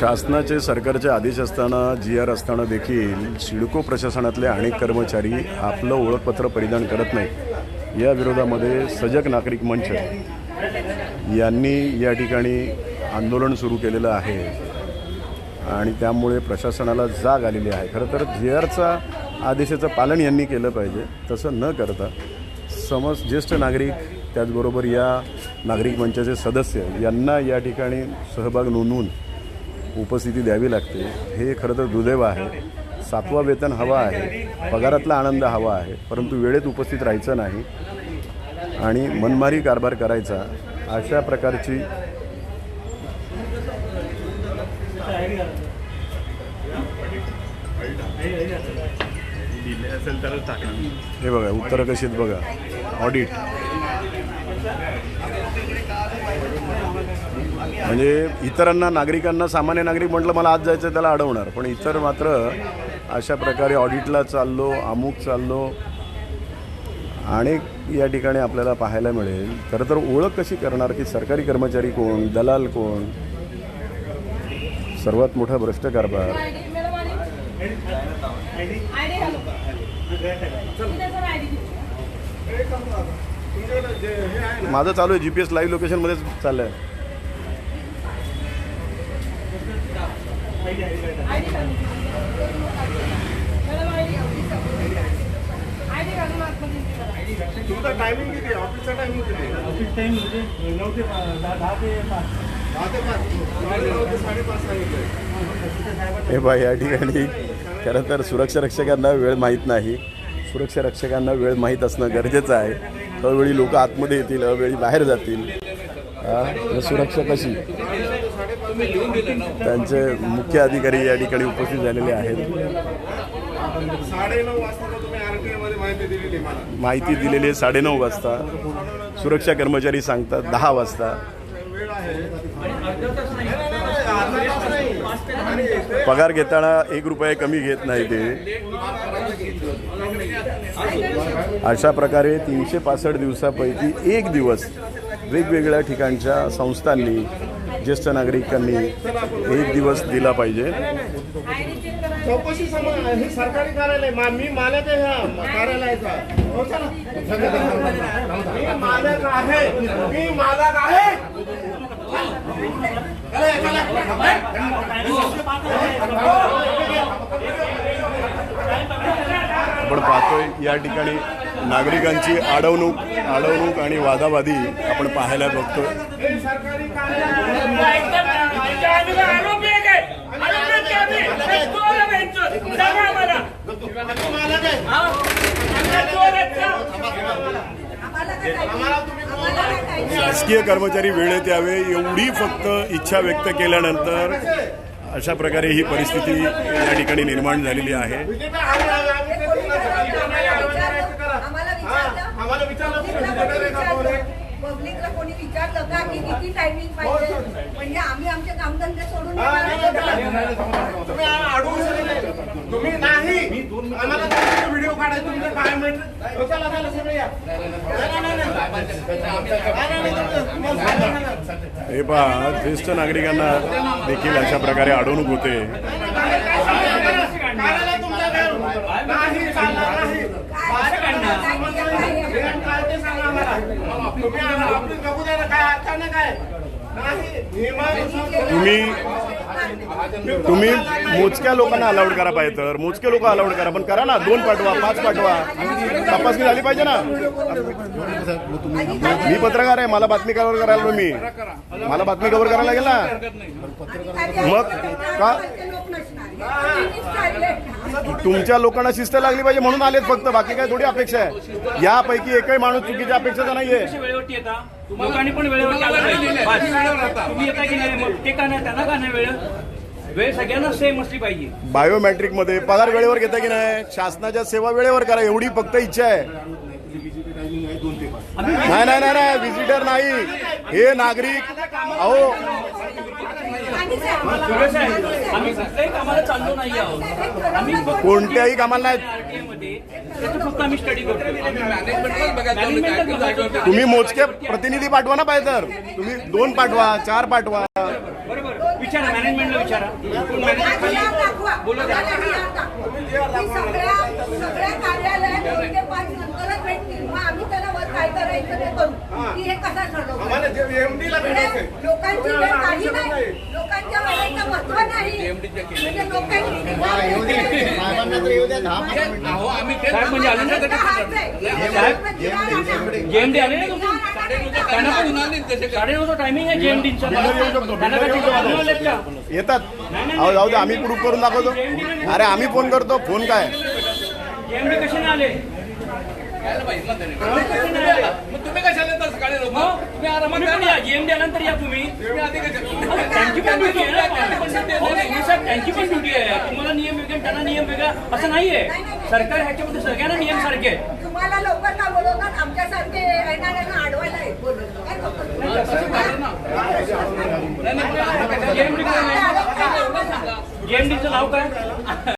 शासनाचे सरकारचे आदेश असताना जी आर असताना देखील सिडको प्रशासनातले अनेक कर्मचारी आपलं ओळखपत्र परिधान करत नाहीत. या विरोधामध्ये सजग नागरिक मंच यांनी या ठिकाणी आंदोलन सुरू केलेलं आहे. आणि त्यामुळे प्रशासनाला जाग आलेली आहे. खरं तर जी आरचा आदेशाचं पालन यांनी केलं पाहिजे. तसं न करता समज ज्येष्ठ नागरिक त्याचबरोबर या नागरिक मंचाचे सदस्य यांना या ठिकाणी सहभाग नोंदवून उपस्थिती द्यावी लागते. हे खरं तर दुर्दैव आहे. सातवा वेतन हवा आहे. पगारातला आनंद हवा आहे. परंतु वेळेत उपस्थित राहायचं नाही आणि मनमारी कारभार करायचा अशा प्रकारची हे बघा उत्तरं कशीत बघा ऑडिट म्हणजे इतरांना नागरिकांना सामान्य नागरिक म्हटलं मला आज जायचं त्याला अडवणार. पण इतर मात्र अशा प्रकारे ऑडिटला चाललो अमुक चाललो. अनेक या ठिकाणी आपल्याला पाहायला मिळेल. खरं तर ओळख कशी करणार की सरकारी कर्मचारी कोण दलाल कोण? सर्वात मोठा भ्रष्ट कारभार. माझं चालू आहे जी पी एस लाईव्ह लोकेशनमध्येच चाललं आहे तुमचा टायमिंग किती ऑफिसचा टायमिंग किती ऑफिस टाइम म्हणजे नऊ ते पा- दहा दहा ते पाच. दहा ते पाच. साडेनऊ ते साडेपाच सांगितलंय हे बा या ठिकाणी खरं तर सुरक्षा रक्षकांना वेळ माहीत नाही. सुरक्षा रक्षकांना वेळ माहीत असणं गरजेचं आहे. अवेळी लोक आतमध्ये येतील अवेळी बाहेर जातील. हा, सुरक्षा कशी? त्यांचे मुख्य अधिकारी या ठिकाणी उपस्थित झालेले आहेत. माहिती दिलेली आहे साडेनऊ वाजता. सुरक्षा कर्मचारी सांगतात दहा वाजता. पगार घेताना एक रुपये कमी घेत नाही ते. अशा प्रकारे तीनशे पासष्ट दिवसापैकी एक दिवस वेगवेगळ्या ठिकाणच्या संस्थांनी ज्येष्ठ नागरिकांनी एक दिवस दिला पाहिजे. चौकशी हे सरकारी कार्यालय मा- मालक आहे ह्या कार्यालयाचा. हो. मी मालक आहे. मी मालक आहे. आपण पाहतोय या ठिकाणी नागरिकांची अडवणूक अडवणूक आणि वादावादी आपण पाहायला बघतो शासकीय कर्मचारी वेळेत यावे एवढी फक्त इच्छा व्यक्त केल्यानंतर अशा प्रकारे ही परिस्थिती या ठिकाणी निर्माण झालेली आहे विजेता आम्ही आम्ही ते तीन हजार करा. आम्हाला हा, विचारलं आम्हाला विचारलं तुम्ही विजेता आहे का कोण आहे? पब्लिकला विचारलं का की किती टायमिंग पाहिजे. म्हणजे आम्ही आमचे कामधंदे सोडून हा, तुम्ही नाही. तुम्ही नाही. आम्हाला व्हिडिओ काढायचे तुमचे काय हो, चला चला सगळे या. नाही, नाही, नाही, नाही. नाही, नाही, नाही, तुम्हाला सांगितलं ना. हे पहा ज्येष्ठ नागरिकांना देखील अशा प्रकारे अडवणूक होते कार्यालय तुमच्याकडे नाही चालणार नाही हे काय ते सांगा आम्हाला. तुम्ही आपली काय अचानक आहे. तुम्ही तुम्ही मोजक्या लोकांना अलाउड करा पाहिजे तर. मोजके लोक अलाउड करा. पण करा ना. दोन पाठवा पाच पाठवा. तपासणी झाली पाहिजे ना. मी पत्रकार आहे. मला बातमी कव्हर करायला तुम्ही मी. मला बातमी कव्हर करायला लागेल ना. मग का? तुमच्या लोकांना शिस्त लागली पाहिजे म्हणून आलेत फक्त. बाकी काय थोडी अपेक्षा आहे. यापैकी एकही माणूस चुकीच्या अपेक्षाचा नाहीये. वेळेवरती येता. लोकांनी पण वेळेवरती आलं पाहिजे. बस. तुम्ही येता की नाही? मग ते का नाही? त्यांना का नाही वेळ? वेळ सगळ्यांना सेम असली पाहिजे. बायोमेट्रिकमध्ये पगार वेळेवर घेता की नाही? शासनाच्या सेवा वेळेवर करा. एवढी फक्त इच्छा आहे. नाही नाही नाही नाही व्हिजिटर नाही. हे नागरिक अहो. आम्ही कुठल्याही कामाला चाललो नाही आहोत आम्ही फक्त कोणत्याही कामाला नाही. मध्ये त्याचं फक्त आम्ही स्टडी करतो तुम्ही मोजके प्रतिनिधी पाठवा ना पाहिजे तर. तुम्ही दोन पाठवा चार पाठवा. बरोबर विचारा मॅनेजमेंटला विचारा कोण मॅनेजमेंट बोला सगळ्या सगळ्या कार्यालयात दोन ते पाच नंतरच भेटतील मग आम्ही त्याला वर काय करायचं ते करू की हे कसं ठरवलं आम्हाला एमडी ला भेटायचंय लोकांची वेळ काही नाही लोकांच्या वेळेचं महत्त्व नाही. म्हणजे लोकांनी अहो आम्ही तेच साहेब म्हणजे आले ना त्यांचा हात आहे. साहेब जेएमडी आले ना तुम्ही? त्यांना पण होणार नाही तसे साडेनऊचा टायमिंग आहे जेएमडीचा त्यांना काय तिकीट आणून आलेत का? येतात. अहो जाऊ दे आम्ही प्रूफ करून दाखवतो. अरे आम्ही फोन करतो. फोन काय? कशाने आले? यायला पाहिजे ना त्याने. कशाने आले? मग तुम्ही कशाला येता सकाळी लोक मग? तुम्ही आरामात तुम्ही या पण ना. या जेएमडी आल्यानंतर या तुम्ही. तुम्ही आधी कशाला त्यांची पण ड्युटी आहे ना. अहो, नाही, साहेब, त्यांची पण ड्युटी आहे. तुम्हाला नियम वेगळे त्यांना नियम वेगळा. असं नाहीये. सरकार ह्याच्यामध्ये सगळ्यांना नियम सारखे आहेत. तुम्हाला लवकर का बोलवतात आमच्यासारखे येणाऱ्यांना अडवायला आहे बोलवलं काय जेएमडी जेएमडीचं नाव काय?